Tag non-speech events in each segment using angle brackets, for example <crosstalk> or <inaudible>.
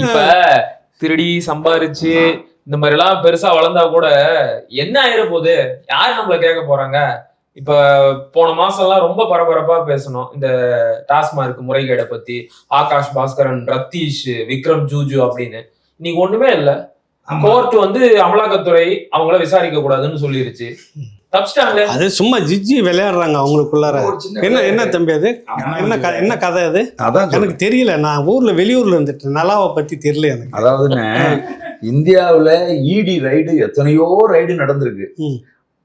இப்ப திருடி சம்பாரிச்சு இந்த மாதிரி எல்லாம் பெருசா வளர்ந்தா கூட என்ன ஆயிர போகுது? யார் நம்மள கேட்க போறாங்க? இப்ப போன மாசம் எல்லாம் ரொம்ப பரபரப்பா பேசணும். இந்த டாஸ்மார்க் முறைகேடை பத்தி ஆகாஷ் பாஸ்கரன் ரத்தீஷ் விக்ரம் ஜூஜு அப்படின்னு. இன்னைக்கு ஒண்ணுமே இல்ல. கோர்ட் வந்து அமலாக்கத்துறை அவங்கள விசாரிக்க கூடாதுன்னு சொல்லிருச்சு. அது சும்மா ஜிஜி விளையாடுறாங்க அவங்களுக்குள்ளார. என்ன என்ன தம்பி அது. என்ன என்ன கதை அது? அதான். எனக்கு தெரியல நான் ஊர்ல வெளியூர்ல இருந்துட்டு நலாவை பத்தி தெரியல எனக்கு. அதாவதுண்ணே இந்தியாவுல இடி ரைடு எத்தனையோ ரைடு நடந்திருக்கு.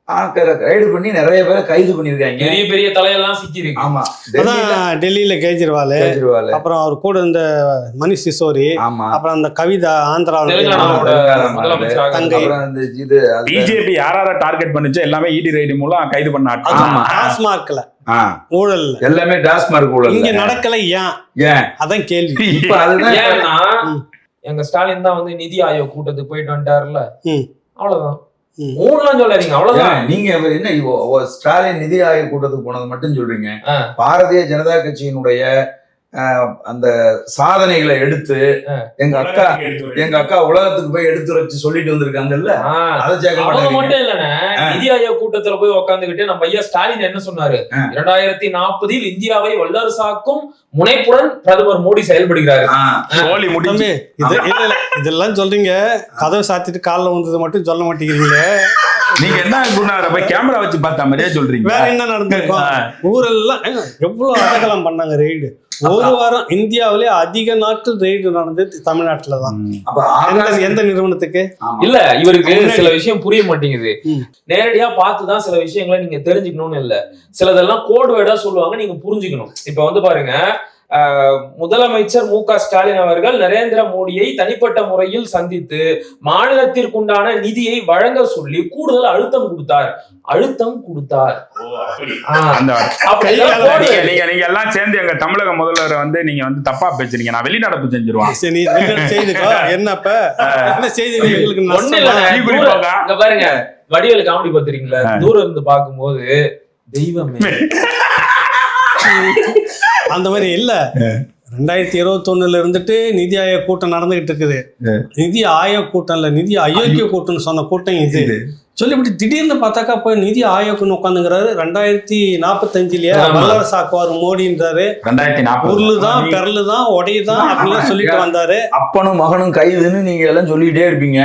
ரைடு பண்ணி நிறைய பேரை கைது பண்ணிருக்காங்க பெரிய பெரிய தலையெல்லாம் சிக்கி இருக்கு ஆமா. அதான் டெல்லியில கேஜ்ரிவால் கேஜ்ரிவால். அப்புறம் அவர் கூட இந்த மணிஷ் சிசோரி ஆமா. அப்புறம் அந்த கவிதா ஆந்திராவில் தங்கை. இது பிஜேபி யார டார்கெட் பண்ணுச்சோ? எல்லாமே இடி ரைடு மூலம் கைது பண்ண. ஆமா. டாஸ்மார்க்ல ஊழல் எல்லாமே டாஸ்மார்க் இங்க ஊழல் நடக்கல ஏன்? ஏன்? அதான் கேள்வி. இப்ப அதுதான். எங்க ஸ்டாலின் தான் வந்து நிதி ஆயோக் கூட்டத்துக்கு போயிட்டு வந்துட்டாருல்ல. ம். அவ்வளவுதான். மூணுலாம் சொல்லாதீங்க அவ்வளவுதான். நீங்க என்ன ஸ்டாலின் நிதி ஆயோக் கூட்டத்துக்கு போனது மட்டும் சொல்றீங்க. பாரதிய ஜனதா கட்சியினுடைய அந்த சாதனைகளை எடுத்து. எங்க அக்கா எங்க அக்கா உலகத்துக்கு போய் எடுத்து வச்சு சொல்லிட்டு வந்திருக்காங்கல்ல? அவங்க மாட்டேங்கிறீங்க. மட்டும் இல்லண்ணே. ஆ. நிதி ஆயோக் கூட்டத்துல போய் உட்காந்துக்கிட்டு நம்ம ஐயா ஸ்டாலின் என்ன சொன்னாரு. இரண்டாயிரத்தி நாற்பதில் இந்தியாவை வல்லரசாக்கும் முனைப்புடன் பிரதமர் மோடி செயல்படுகிறாரு. இதெல்லாம் சொல்றீங்க. கதவை சாத்திட்டு காலில் வந்தது மட்டும் சொல்ல மாட்டேங்கிறீங்களே நீங்க என்ன குருநாதரை போய் கேமரா வச்சு பார்த்த மாதிரியே சொல்றீங்க. வேற என்ன நடந்திருக்கும். ஊரெல்லாம் எவ்வளவு அடகலம் பண்ணாங்க ரெய்டு ஒரு வாரம் இந்தியாவிலே அதிக நாட்கள் ரெய்டு நடந்தது தமிழ்நாட்டுல தான் எந்த நிறுவனத்துக்கு. இல்ல இவருக்கு சில விஷயம் புரிய மாட்டேங்குது. நேரடியா பார்த்துதான் சில விஷயங்களை நீங்க தெரிஞ்சுக்கணும்னு இல்ல. சிலதெல்லாம் கோட் வேர்டா சொல்லுவாங்க நீங்க புரிஞ்சுக்கணும். இப்ப வந்து பாருங்க முதலமைச்சர் மு க ஸ்டாலின் அவர்கள் நரேந்திர மோடியை தனிப்பட்ட முறையில் சந்தித்து மாநிலத்திற்குண்டான நிதியை வழங்க சொல்லி கூடுதல் அழுத்தம் கொடுத்தார். அழுத்தம் கொடுத்தார். நீங்க எல்லாம் சேர்ந்து எங்க தமிழக முதல்வரை வந்து நீங்க வந்து தப்பா பேசுறீங்க. நான் வெளிநடப்பு செஞ்சிருவான். <laughs> என்னப்ப? என்ன செய்தி பாருங்க வடிவேலு காமெடி பாத்துறீங்களா தூரம் இருந்து பார்க்கும்போது தெய்வமே. <laughs> அந்த மாதிரி இல்ல. ரெண்டாயிரத்தி இருபத்தொன்னுல இருந்துட்டு நிதி ஆயோக் கூட்டம் நடந்துகிட்டு இருக்குது. நிதி ஆயோக் கூட்டம் இல்ல நிதி அயோக்கிய கூட்டம்னு சொன்ன கூட்டம் இது. சொல்லிவிட்டு திடீர்னு பார்த்தாக்கா போய் நிதி ஆயோக்னு உட்காந்துங்கிறாரு. ரெண்டாயிரத்தி நாற்பத்தஞ்சுலயே ஆமா. வல்லரசாக்குவார் மோடின்றாரு. ரெண்டாயிரத்தி நாற்பது உருளு தான் பெரலு தான் உடையுதான் அப்படிலாம் சொல்லிட்டு வந்தாரு. அப்பனும் மகனும் கைதுன்னு நீங்க எல்லாம் சொல்லிட்டே இருப்பீங்க.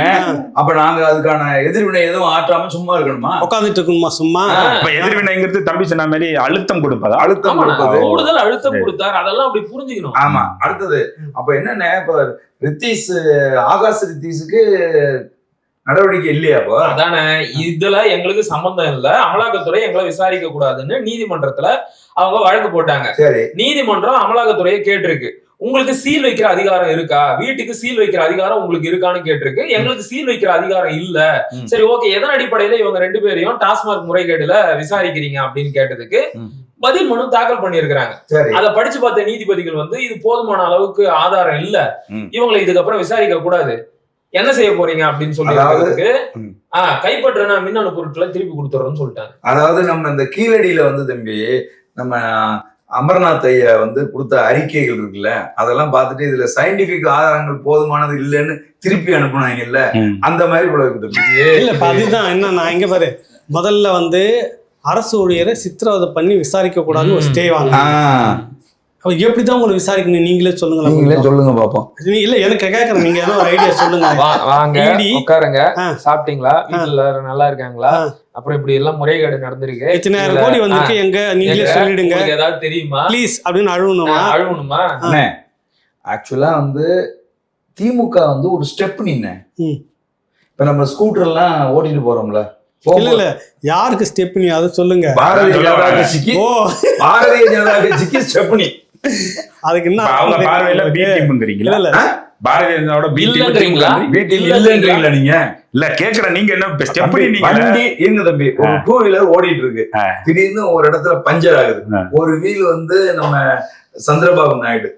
அப்ப நாங்க அதுக்கான எதிர்வினை எதுவும் ஆற்றாம சும்மா இருக்கணுமா? உட்காந்துட்டு இருக்கணுமா சும்மா இப்ப எதிர்வினைங்கிறது தம்பி சொன்ன மாதிரி அழுத்தம் கொடுப்பதா? அழுத்தம் கொடுப்பது. கூடுதல் அழுத்தம் கொடுத்தார். அதெல்லாம் அப்படி புரிஞ்சுக்கணும். ஆமா. அடுத்தது அப்ப என்னன்னா இப்ப ரித்தீஷ் ஆகாஷ் ரித்தீஷுக்கு நடவடிக்கை இல்லையா அதானே இதுல எங்களுக்கு சம்பந்தம் இல்ல. அமலாக்கத்துறை எங்களை விசாரிக்க கூடாதுன்னு நீதிமன்றத்துல அவங்க வழக்கு போட்டாங்க. சரி. நீதிமன்றம் அமலாக்கத்துறையை கேட்டிருக்கு. உங்களுக்கு சீல் வைக்கிற அதிகாரம் இருக்கா? வீட்டுக்கு சீல் வைக்கிற அதிகாரம் உங்களுக்கு இருக்கான்னு கேட்டிருக்கு. எங்களுக்கு சீல் வைக்கிற அதிகாரம் இல்ல. சரி ஓகே. எதன் அடிப்படையில இவங்க ரெண்டு பேரையும் டாஸ்மாக் முறைகேடுல விசாரிக்கிறீங்க அப்படின்னு கேட்டதுக்கு. பதில் மனு தாக்கல் பண்ணியிருக்கிறாங்க. சரி. அதை படிச்சு பார்த்த நீதிபதிகள் வந்து இது போதுமான அளவுக்கு ஆதாரம் இல்ல. இவங்களை இதுக்கப்புறம் விசாரிக்க கூடாது. என்ன செய்ய போறீங்க அப்படின்னு சொல்லி. ஆஹ் கைப்பற்றின மின்னணு பொருட்களை திருப்பி கொடுத்துறோம்னு சொல்லிட்டாங்க. அதாவது நம்ம இந்த கீழடியில வந்து தம்பி நம்ம அமர்நாத் ஐயா வந்து கொடுத்த அறிக்கைகள் இருக்குல்ல அதெல்லாம் பார்த்துட்டு இதுல சயின்டிபிக் ஆதாரங்கள் போதுமானது இல்லைன்னு திருப்பி அனுப்புனாங்கல்ல அந்த மாதிரி கூட இல்ல அதுதான் என்ன நான் இங்க பாரு முதல்ல வந்து அரசு ஊழியரை சித்திரவதை பண்ணி விசாரிக்க கூடாதுன்னு ஒரு. ஸ்டே வாங்க அப்ப எப்படிதான் உங்களை விசாரிக்கணும்? நீங்களே நீங்களே சொல்லுங்களேன் சொல்லுங்க பாப்போம். இல்ல எனக்கு கேக்குறேன். நீங்க ஏதோ ஒரு ஐடியா சொல்லுங்க. வா- வாங்க இடி. உட்காருங்க. ஆ. சாப்பிட்டீங்களா? வீட்டுல எல்லாரும் நல்லா இருக்காங்களா. அப்புறம் இப்படி எல்லாம் முறைகேடு நடந்திருக்கு. எத்தனாயிரம் கோடி வந்திருக்கு. எங்க? நீங்களே? சொல்லிடுங்க. உங்களுக்கு ஏதாவது தெரியுமா? ப்ளீஸ் அப்படின்னு அழுவணுமா? ஆ, அழுவணுமா? அண்ணே ஆக்சுவலா வந்து திமுக வந்து ஒரு ஸ்டெப் நின்ன ம். இப்ப நம்ம ஸ்கூட்டர் எல்லாம் ஓட்டிட்டு போறோம்ல. இல்ல இல்ல. யாருக்கு ஸ்டெப் நீ அதை சொல்லுங்க. பாரதிய ஜனதா. கட்சிக்கு ஓ. பாரதிய ஜனதா கட்சிக்கு ஸ்டெப்னி அதுக்கு என்ன அவங்க பார்வையில பி டீம்ங்கிறீங்களா இல்ல இல்ல. பாரதிய ஜனதாவோட பி? டீம் வீட்டில் இல்ல இல்லன்றீங்களா நீங்க? இல்ல கேக்குறேன். நீங்க என்ன ஸ்டெப் வண்டி இருங்க தம்பி? ஒரு டூ வீலர் ஓடிட்டு இருக்கு. திடீர்னு ஒரு இடத்துல பஞ்சர் ஆகுது. ஒரு வீல் வந்து நம்ம சந்திரபாபு நாயுடு.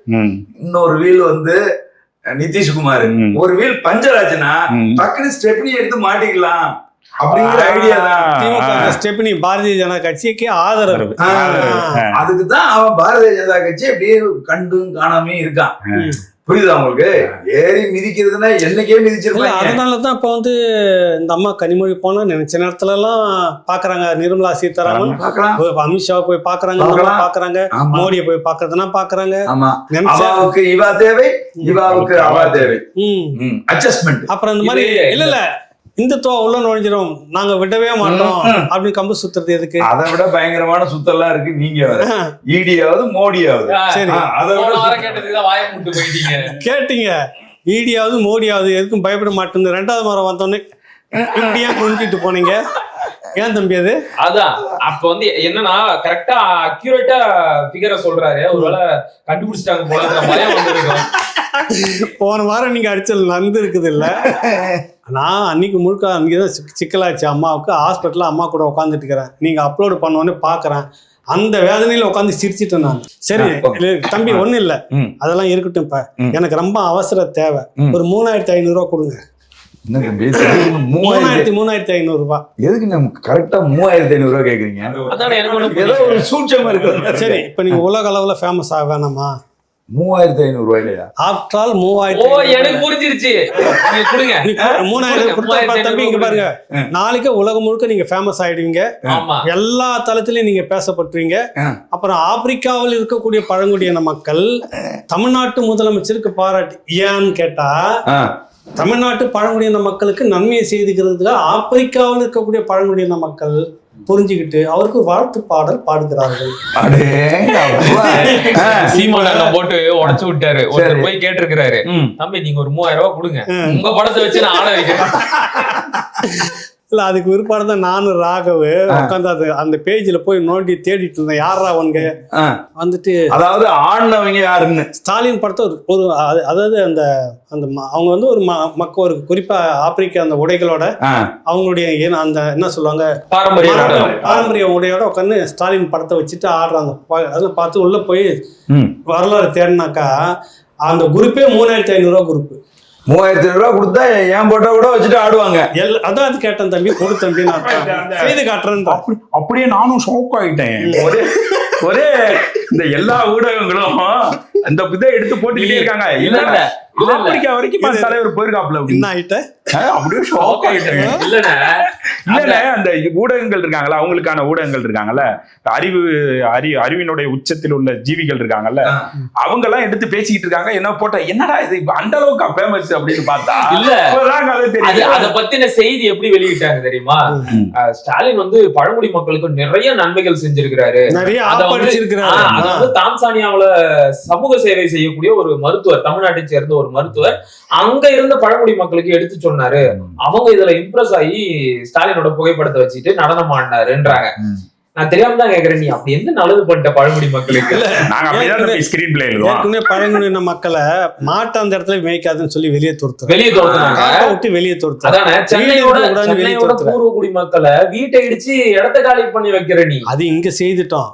இன்னொரு வீல் வந்து நிதிஷ்குமார். ஒரு வீல் பஞ்சர் ஆச்சுன்னா. டக்குனு ஸ்டெப்னி எடுத்து மாட்டிக்கலாம். அப்படிங்கிற ஐடியா தான். திமுக ஸ்டெப்னி பாரதிய ஜனதா கட்சிக்கு ஆதரவு. அதுக்கு தான் அவன் பாரதிய ஜனதா கட்சி அப்படியே கண்டும் காணாமே இருக்கான். புரியுதா உங்களுக்கு? ஏறி மிதிக்கிறதுனா என்னைக்கே மிதிச்சிருப்பாங்க. அதனால தான் இப்போ வந்து இந்த அம்மா கனிமொழி போனா நினைச்ச நேரத்துல எல்லாம் பாக்குறாங்க. நிர்மலா சீதாராமன். பார்க்கலாம் போய் அமித்ஷாவை போய் பாக்குறாங்க. பாக்குறாங்க. மோடியை போய் பாக்குறதுனா பாக்குறாங்க. இவா தேவை இவாவுக்கு அவா தேவை. ம். அட்ஜஸ்ட்மெண்ட் அப்புறம் இந்த மாதிரி இல்ல. இல்ல. இந்துத்துவா உள்ள நுழைஞ்சிரும். நாங்க விடவே மாட்டோம். அப்படின்னு கம்பு சுத்துறது எதுக்கு? அதை விட பயங்கரமான சுத்தெல்லாம் இருக்கு. நீங்க வேற. ஈடியாவது மோடியாவது. சரி. அதை விட கேட்டீங்க. ஈடியாவது மோடியாவது எதுக்கும் பயப்பட மாட்டேங்குது ரெண்டாவது முறை வந்தோடனே இப்படியா குனிஞ்சிட்டு போனீங்க. ஏன் தம்பி அது? அதான். அப்ப வந்து என்னன்னா கரெக்டா அக்யூரேட்டா ஃபிகரை சொல்றாரு. ஒருவேளை கண்டுபிடிச்சிட்டாங்க போல பயம் போன வாரம் நீங்க அடிச்சல் நந்து இருக்குது இல்ல நான் அன்னைக்கு முழுக்க அன்னைக்கு தான் சிக்- சிக்கலாச்சு. அம்மாவுக்கு ஹாஸ்பிட்டல்ல அம்மா கூட உட்காந்துட்டு இருக்கிறேன் நீங்க அப்லோடு பண்ணோன்னே பாக்குறேன். அந்த வேதனையில உட்காந்து சிரிச்சிட்டேன் நான். சரி தம்பி ஒண்ணும் இல்ல. அதெல்லாம் இருக்கட்டும் இப்ப. எனக்கு ரொம்ப அவசர தேவை. ஒரு மூணாயிரத்தி ஐநூறு ரூபா கொடுங்க. என்ன தம்பி, திடீர்னு மூவாயிரத்தி மூணாயிரத்தி மூணாயிரத்தி ஐநூறு ரூபாய் எதுக்கு நம்ம கரெக்டா மூவாயிரத்தி ஐநூறு ரூபாய் கேக்குறீங்க? அதானே எனக்கு ஒண்ணு ஏதோ. ஒரு சூட்சமா இருக்கு. சரி இப்ப நீங்க உலக அளவுல ஃபேமஸ் ஆக வேணாமா? மூவாயிரத்தி ஐநூறு ரூபாயிலையா? ஆஃப்டர் ஆல் ஓ மூவாயிரத்தி எனக்கு புரிஞ்சிருச்சு. நீங்க கொடுங்க. மூணாயிரம் கொடுத்தா மூவாயிரத்தி தம்பி இங்க பாருங்க. நாளைக்கு உலகம் முழுக்க நீங்க ஃபேமஸ் ஆயிடுவீங்க. ஆமா. எல்லா தளத்திலையும் நீங்க பேசப்பட்டுவீங்க. அப்புறம் ஆப்பிரிக்காவில் இருக்கக்கூடிய பழங்குடியின மக்கள் தமிழ்நாட்டு முதலமைச்சருக்கு பாராட்டு. ஏன்னு கேட்டா தமிழ்நாட்டு பழங்குடியின மக்களுக்கு நன்மையை செய்துக்கிறதுக்காக ஆப்பிரிக்காவில் இருக்கக்கூடிய பழங்குடியின மக்கள் புரிஞ்சுக்கிட்டு அவருக்கு வாழ்த்து பாடல் பாடுகிறார்கள். <laughs> சீமான் போட்டு உடைச்சு விட்டாரு. ஒருத்தர். போய் கேட்டிருக்கிறாரு. தம்பி நீங்க ஒரு மூவாயிரம் ரூபாய் கொடுங்க. உங்க படத்தை வச்சு நான் ஆட வைக்கிறேன். <laughs> இல்ல அதுக்கு விற்பாடு தான் நானும் ராகவு உட்காந்து அது அந்த பேஜ்ல போய் நோண்டி தேடிட்டு இருந்தேன். யாரா அவனுங்க ஆ. வந்துட்டு அதாவது ஆடினவங்க யாருன்னு? ஸ்டாலின் படத்தை ஒரு ஒரு அது- அதாவது அந்த அந்த ம- அவங்க வந்து ஒரு ம மக்க ஒரு குறிப்பா ஆப்பிரிக்க அந்த உடைகளோட அவங்களுடைய ஏன் அந்த என்ன சொல்லுவாங்க? பாரம்பரிய. பாரம்பரிய- உடையோட உட்காந்து ஸ்டாலின் படத்தை வச்சுட்டு ஆடுறாங்க. அதெல்லாம் பார்த்து உள்ள போய். வரலாறு தேடினாக்கா அந்த குரூப்பே மூணாயிரத்தி ஐநூறு ரூபா குரூப் மூவாயிரத்தி ஐநூறு ரூபா கொடுத்தா என் போட்டோ கூட வச்சுட்டு ஆடுவாங்க. எல் அதான் அது கேட்டேன் தம்பி கொடு தம்பி நான் செய்து காட்டுறேன் அப்படி- அப்படியே நானும் ஷாக் ஆயிட்டேன். ஒரே ஒரே இந்த எல்லா ஊடகங்களும் அந்த இதை எடுத்து போட்டுக்கிட்டே இருக்காங்க இல்ல, இல்ல இல்ல. இல்ல, இல்ல. ஆப்பிரிக்கா வரைக்கும் அந்த தலைவர் போயிருக்காப்ல என்ன அப்படின்னு ஆயிட்ட? ஆ, அப்படியே ஷாக் ஆயிட்டேன் இல்லண்ணே இல்ல அந்த ஊடகங்கள் இருக்காங்கல்ல அவங்களுக்கான ஊடகங்கள் இருக்காங்கல்ல அறிவு அறி அறிவினுடைய உச்சத்தில் உள்ள ஜீவிகள் இருக்காங்கல்ல ஆ. அவங்க எல்லாம் எடுத்து பேசிக்கிட்டு இருக்காங்க. என்ன போட்ட என்னடா இது இப்ப அந்த அளவுக்கு ஃபேமஸ் அப்படின்னு பார்த்தா இல்ல. அது தெரியும் அத பத்தின செய்தி எப்படி வெளியிட்டாங்க தெரியுமா? ஸ்டாலின் வந்து பழங்குடி மக்களுக்கு நிறைய நன்மைகள் செஞ்சிருக்கிறாரு. நிறைய அத வந்து தான்சானியாவுல சமூக சேவை செய்யக்கூடிய ஒரு மருத்துவர் தமிழ்நாட்டை சேர்ந்த ஒரு மருத்துவர் அங்க இருந்த பழங்குடி மக்களுக்கு எடுத்து சொன்னாரு. அவங்க இதுல இம்ப்ரெஸ் ஆகி ஸ்டாலினோட புகைப்படத்தை வச்சுட்டு நடனம் ஆடினாருன்றாங்க. நான் தெரியாம தான் கேக்குறேன் நீ அப்படி என்ன நல்லது பண்ணிட்ட பழங்குடி மக்களுக்கு? நாங்க பழங்குடியின மக்களை மாட்டை அந்த இடத்துல மேய்க்காதுன்னு சொல்லி வெளியே துரத்துறாங்க. வெளியே தோத்துனாங்க காட்டை விட்டு வெளியே துரத்துறாங்க. அதானே சென்னையோட சென்னையோட துரத்துறாங்க. பூர்வகுடி மக்களை வீட்டை இடிச்சு இடத்த காலி பண்ணி வைக்கிற நீ. அது இங்க செய்துட்டோம்.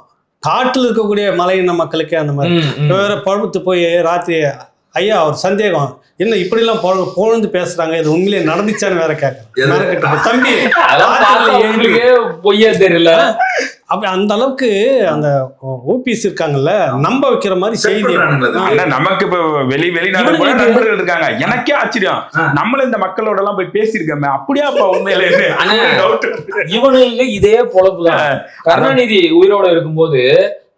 காட்டுல இருக்கக்கூடிய மலையின மக்களுக்கே அந்த மாதிரி. வேற பழுத்து போய் ராத்திரி ஐயா ஒரு சந்தேகம். என்ன இப்படி எல்லாம் பொழ- புகழ்ந்து பேசுறாங்க? இது உண்மையிலேயே நடந்துச்சான்னு வேற கேட்கறேன் தம்பி பொய்யா தெரியல. அப்படி அந்த அளவுக்கு அந்த ஓபிஎஸ் இருக்காங்கல்ல நம்ப வைக்கிற மாதிரி செய்தி. நமக்கு இப்ப வெளி வெளிநாடு நண்பர்கள் இருக்காங்க. எனக்கே ஆச்சரியம். நம்மள இந்த மக்களோட எல்லாம் போய் பேசியிருக்கோமே. அப்படியா அப்பா உண்மையில? அண்ணா. டவுட் இவனுங்க இதே பொழப்புதான். கருணாநிதி உயிரோட இருக்கும்போது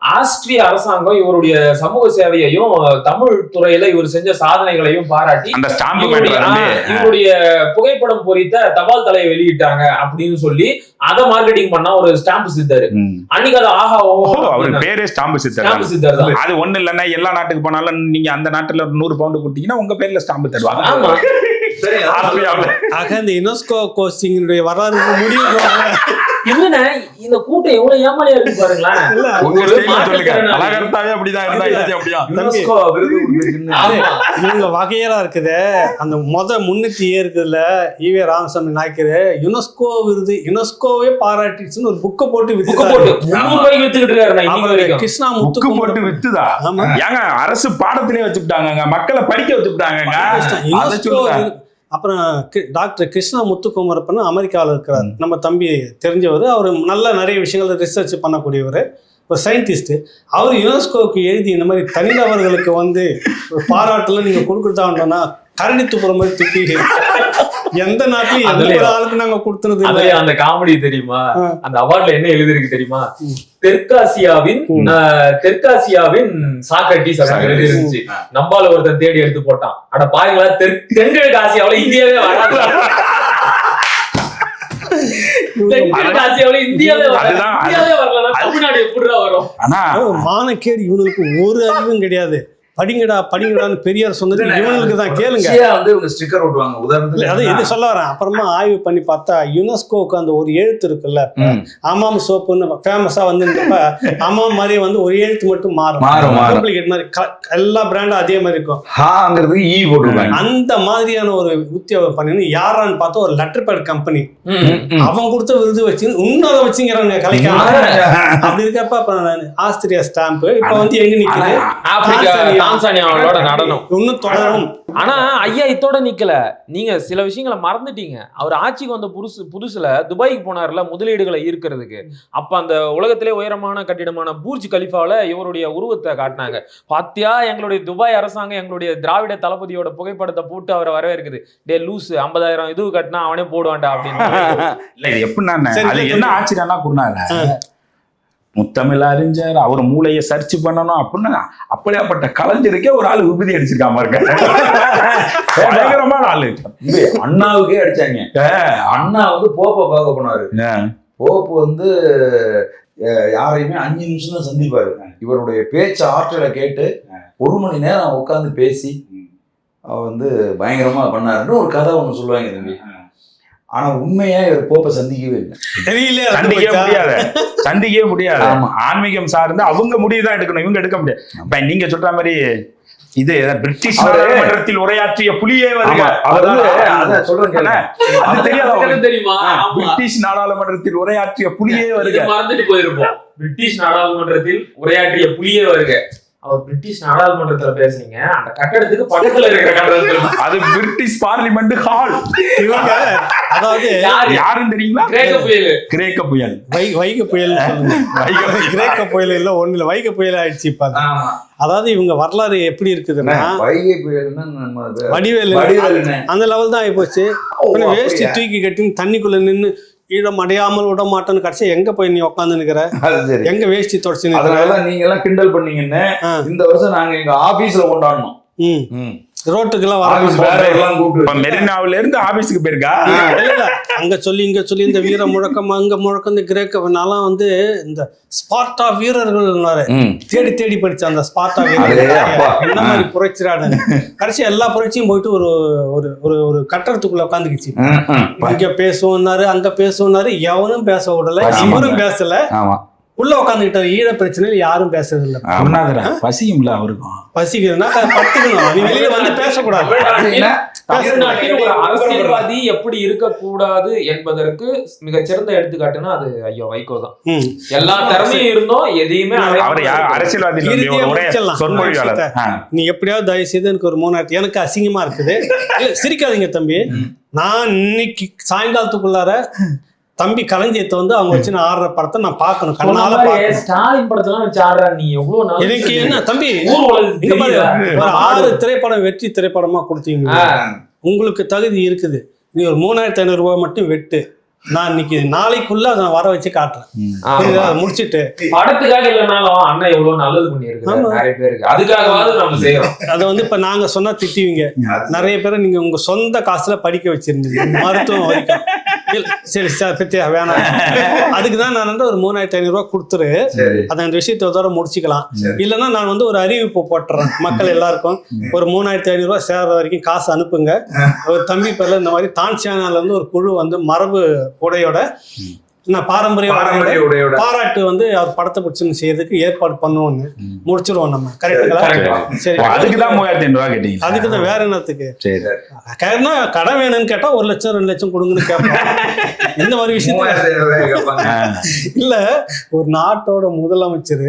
ஆஸ்திரிய அரசாங்கம் இவருடைய சமூக சேவையையும் தமிழ் துறையில இவர் செஞ்ச சாதனைகளையும் பாராட்டி அந்த ஸ்டாம்பு இவருடைய புகைப்படம் பொறித்த தபால் தலையை வெளியிட்டாங்க அப்படின்னு சொல்லி அதை மார்க்கெட்டிங் பண்ணா ஒரு ஸ்டாம்ப் சித்தர். அன்னைக்கு அது ஆஹா அவரு பேரே ஸ்டாம்பு சித்தர் ஸ்டாம்ப் சித்தர் தான். அது ஒண்ணு இல்லைன்னா எல்லா நாட்டுக்கு போனாலும் நீங்க அந்த நாட்டுல ஒரு நூறு பவுண்டு கொடுத்தீங்கன்னா உங்க பேர்ல ஸ்டாம்பு தருவாங்க. ஆமா. ஆக இந்த யுனெஸ்கோ கோஸ்டிங்கினுடைய வரலாறு முடிவு இல்லண்ணே இந்த கூட்டம் எவ்வளவு ஏமாளியா இருக்கு பாருங்களேன். பலகர்த்தாவே அப்படிதான் இருந்தா அப்படியா? யுனெஸ்கோ விருது கொடுத்துருக்குன்னு ஆமா. இவங்க வகையறா இருக்குது. அந்த முத முன்னூத்தி இருக்குதுல ஈவே ராமசாமி நாய்க்கரு யுனெஸ்கோ விருது யுனெஸ்கோவே பாராட்டிச்சுன்னு ஒரு புக்கை போட்டு வித்து கிருஷ்ணா புக்கு போட்டு முத்து வித்துதா? ஆமா ஏங்க அரசு பாடத்திலே வச்சுட்டாங்க மக்களை படிக்க வச்சுட்டாங்க அப்புறம் டாக்டர் கிருஷ்ணா முத்துக்குமரப்பன் அமெரிக்காவில் இருக்கிறார். நம்ம தம்பி தெரிஞ்சவர். அவர் நல்ல நிறைய விஷயங்கள் ரிசர்ச் பண்ணக்கூடியவர். ஒரு சயின்டிஸ்ட் அவர் யுனெஸ்கோவுக்கு எழுதி இந்த மாதிரி தனிநபர்களுக்கு வந்து ஒரு பாராட்டுல நீங்க கொடுக்குறதாண்டோம்னா கரடி துப்புற மாதிரி துப்பி எந்த நாட்டிலும் எந்த ஆளுக்கு நாங்க கொடுத்துறது அதுலயும் அந்த காமெடி தெரியுமா. அந்த அவார்ட்ல என்ன எழுதிருக்கு தெரியுமா. தெற்காசியாவின் தெற்காசியாவின் சாக்ரட்டிஸ் அப்படின்னு எழுதி இருந்துச்சு நம்பால ஒருத்தன் தேடி எடுத்து போட்டான். அட பாருங்களா வராது. தென்கிழக்கு ஆசியாவுல இந்தியாவே வராது. ஆனா மானக்கேடு இவனுக்கு ஒரு அறிவும் கிடையாது. படிங்கடா படிங்கடான்னு பெரியார் சொன்னது இவனுக்கு தான் கேளுங்க. வந்து இவங்க ஸ்டிக்கர் ஓட்டுவாங்க. இல்ல, உதாரணத்துக்கு அது இது சொல்ல வரேன்? அப்புறமா ஆய்வு பண்ணி பார்த்தா யுனெஸ்கோவுக்கு அந்த ஒரு எழுத்து இருக்குல்ல ம். ஆமாம் சோப்புன்னு ஃபேமஸா வந்துருந்தப்ப ஆமாம் மாதிரியே வந்து ஒரு எழுத்து மட்டும் மாறும். மாதிரி எல்லா பிராண்டும் அதே மாதிரி இருக்கும். ஹாங்கிறதுக்கு ஈ போட்டுருவாங்க அந்த மாதிரியான ஒரு உத்தியோகம் பண்ணி யாரான்னு பார்த்தா ஒரு லெட்டர் பேட் கம்பெனி. அவன் கொடுத்த விருது வச்சு இன்னும் அதை வச்சுங்கிறாங்க கலைக்காம அப்படி இருக்கப்ப ஆஸ்திரியா ஸ்டாம்ப் இப்ப வந்து எங்க நிக்குது? தான்சானியா. தான்சானியாவோட நடனம். இன்னும் தொடரும். ஆனா ஐயா இத்தோட நிக்கல. நீங்க சில விஷயங்களை மறந்துட்டீங்க. அவர் ஆட்சிக்கு வந்த புதுசு புதுசுல துபாய்க்கு போனார்ல முதலீடுகளை ஈர்க்கிறதுக்கு. அப்ப அந்த உலகத்திலே உயரமான கட்டிடமான பூர்ஜ் கலிஃபால இவருடைய உருவத்தை காட்டினாங்க. பாத்தியா எங்களுடைய துபாய் அரசாங்கம் எங்களுடைய திராவிட தளபதியோட புகைப்படத்தை போட்டு அவரை வரவேற்குது. டே லூசு ஐம்பதாயிரம் இது கட்டினா அவனே போடுவான்டா அப்படின்னு. <laughs> இல்ல இது எப்படின்னா. என்ன? ஆச்சரியம்னா குருநாத முத்தமிழ் அறிஞர் அவர் மூளையை சர்ச் பண்ணணும் அப்படின்னு அப்படியாப்பட்ட கலைஞருக்கே ஒரு ஆள் விபூதி அடிச்சிருக்காம இருக்க பயங்கரமான ஆளு. அண்ணாவுக்கே அடிச்சாங்க. அண்ணா வந்து போப்பை பார்க்க போனாரு. போப்பு வந்து யாரையுமே அஞ்சு நிமிஷம் தான் சந்திப்பாரு. இவருடைய பேச்சு ஆற்றலை கேட்டு ஒரு மணி நேரம் உட்காந்து பேசி அவர் வந்து பயங்கரமா பண்ணாருன்னு ஒரு கதை ஒண்ணு சொல்லுவாங்க தம்பி ஆனா உண்மையா இவர் போப்பை சந்திக்கவே இல்லை. சந்திக்கவே முடியாது. சந்திக்கவே முடியாது. ஆன்மீகம் சார்ந்து அவங்க முடிவு தான் எடுக்கணும் இவங்க எடுக்க முடியாது. இப்ப நீங்க சொல்ற மாதிரி இது பிரிட்டிஷ் நாடாளுமன்றத்தில் உரையாற்றிய புலியே வருக. தெரியுமா. பிரிட்டிஷ் நாடாளுமன்றத்தில் உரையாற்றிய புலியே வருக. இது மறந்துட்டு போயிருப்போம். பிரிட்டிஷ் நாடாளுமன்றத்தில் உரையாற்றிய புலியே வருக. அவர் பிரிட்டிஷ் நாடாளுமன்றத்துல பேசுனீங்க. அந்த கட்டடத்துக்கு பக்கத்துல இருக்கிற கட்டடத்துல அது பிரிட்டிஷ் பார்லிமெண்ட் ஹால். இவங்க அதாவது யாரு? யாருன்னு தெரியுங்களா? கிரேக்க புயல். கிரேக்க புயல். வை வைகை புயல். கிரேக்க புயல் இல்ல ஒண்ணு இல்ல. வைகை புயல் ஆயிடுச்சு இப்ப. அதாவது இவங்க வரலாறு எப்படி இருக்குதுன்னா வைகை புயல்னா வடிவேலு. அந்த லெவல் தான் ஆயிப்போச்சு அப்படியா? தூக்கி கட்டின்னு தண்ணிக்குள்ள நின்னு ஈழம் அடையாமல் விட மாட்டேன்னு கடைசி எங்க போய் நீ உட்காந்து நிக்கிற? அது சரி. எங்க வேஷ்டி தொடச்சு அதனால நீங்க எல்லாம் கிண்டல் பண்ணீங்கன்னு. இந்த வருஷம் நாங்க எங்க ஆபீஸ்ல கொண்டாடணும். ம். ரோட்டுக்கெல்லாம் வர மெரினாவில இருந்து ஆபீஸ்க்கு போயிருக்கா? அங்க சொல்லி இங்க சொல்லி இந்த வீர முழக்கம் அங்க முழக்கம் இந்த கிரேக்க நான்லாம் வந்து இந்த ஸ்பார்ட்டா வீரர்கள். தேடி தேடி படிச்ச அந்த ஸ்பார்ட்டா அடே வீரர்கள் அப்பா. என்ன மாதிரி புரட்சிராடு கடைசி எல்லா புரட்சியும் போயிட்டு ஒரு ஒரு ஒரு ஒரு கட்டடத்துக்குள்ள உட்காந்துக்கிச்சு. இங்க பேசுவோம்னாரு அங்க பேசுவோம்னாரு எவனும் பேச விடல. இவரும் பேசல. ஆமா. உள்ள உட்காந்துக்கிட்டாரு ஈழ பிரச்சனையில யாரும் பேசுறது இல்ல குருநாதரா பசியும்ல அவருக்கும். பசிக்குதுன்னா படுத்துக்கணும் நீ வெளியில வந்து பேசக்கூடாது. தமிழ்நாட்டில் ஒரு அரசியல்வாதி எப்படி இருக்கக்கூடாது என்பதற்கு மிகச்சிறந்த எடுத்துக்காட்டுன்னா அது ஐயோ வைகோ தான். எல்லா திறமையும் இருந்தோம் எதையுமே அரசியல்வாதி. நீ எப்படியாவது தயவு செய்து எனக்கு ஒரு மூணாயிரத்தி எனக்கு அசிங்கமா இருக்குது. இல்ல, சிரிக்காதீங்க தம்பி. நான் இன்னைக்கு சாயங்காலத்துக்குள்ளார தம்பி களஞ்சியத்தை வந்து அவங்க வச்சு நான் ஆடுற படத்தை நான் பார்க்கணும். கண்ணால ஸ்டாலின் படத்தெல்லாம் வச்சு ஆடுறா நீ எவ்வளவு நாள் எனக்கு என்ன தம்பி இங்க பாரு? ஒரு ஆறு திரைப்படம் வெற்றி திரைப்படமா கொடுத்தீங்க. உங்களுக்கு தகுதி இருக்குது. நீ ஒரு மூணாயிரத்தி ஐநூறு ரூபாய் மட்டும் வெட்டு. நான் இன்னைக்கு நாளைக்குள்ள அதை நான் வர வச்சு காட்டுறேன். முடிச்சிட்டு. படத்துக்காக இல்லைனாலும் அண்ணன் எவ்வளவு நல்லது பண்ணிருக்கு ஆமா. நிறைய பேருக்கு. அதுக்காகவாவது நம்ம செய்யறோம். அதை வந்து இப்ப நாங்க சொன்னா திட்டுவீங்க. நிறைய பேரை நீங்க உங்க சொந்த காசுல படிக்க வச்சிருந்தீங்க. மருத்துவம் வரைக்கும். சரி சார் பத்தியா வேணாம். <laughs> அதுக்கு தான் நான் வந்து ஒரு மூணாயிரத்தி ஐநூறு ரூபாய் கொடுத்துரு. அதை அந்த விஷயத்தை இதோட முடிச்சுக்கலாம். இல்லைன்னா நான் வந்து ஒரு அறிவிப்பு போட்டுறேன். மக்கள் எல்லாருக்கும். ஒரு மூணாயிரத்தி ஐநூறு ரூபாய் சேர்ற வரைக்கும் காசு அனுப்புங்க. ஒரு தம்பி பேர்ல இந்த மாதிரி தான்சியானால இருந்து ஒரு குழு வந்து மரபு உடையோட பாரம்பரிய பாரம்பரிய உடையோட. பாராட்டு வந்து அவர் படத்தை பிடிச்சுன்னு செய்யறதுக்கு ஏற்பாடு பண்ணுவோம்னு. முடிச்சிருவோம் நம்ம. கரெக்டுங்களா. சரி ஓ, அதுக்குதான் மூவாயிரத்தி ஐநூறு ரூபாய் கேட்டீங்க. அதுக்கு தான் வேற என்னத்துக்கு? சரி. கேட்டா கடன் வேணும்னு கேட்டா ஒரு லட்சம் ரெண்டு லட்சம் கொடுங்கன்னு கேட்போம் இந்த மாதிரி கேட்பாங்க. ஆ. இல்ல ஒரு நாட்டோட முதலமைச்சர்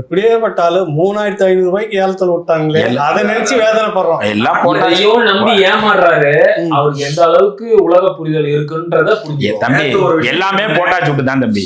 எப்படியே பட்டாலும் மூணாயிரத்தி ஐநூறு ரூபாய்க்கு ஏலத்துல விட்டாங்களே. எல்லாம். அதை நினைச்சு வேதனைப்படுறோம். எல்லாம் போட்டாச்சு. எதையோ நம்பி ஏமாறுறாரு. அவருக்கு எந்த அளவுக்கு உலக புரிதல் இருக்குன்றத தம்பி எல்லாமே போட்டாச்சு தான் தம்பி.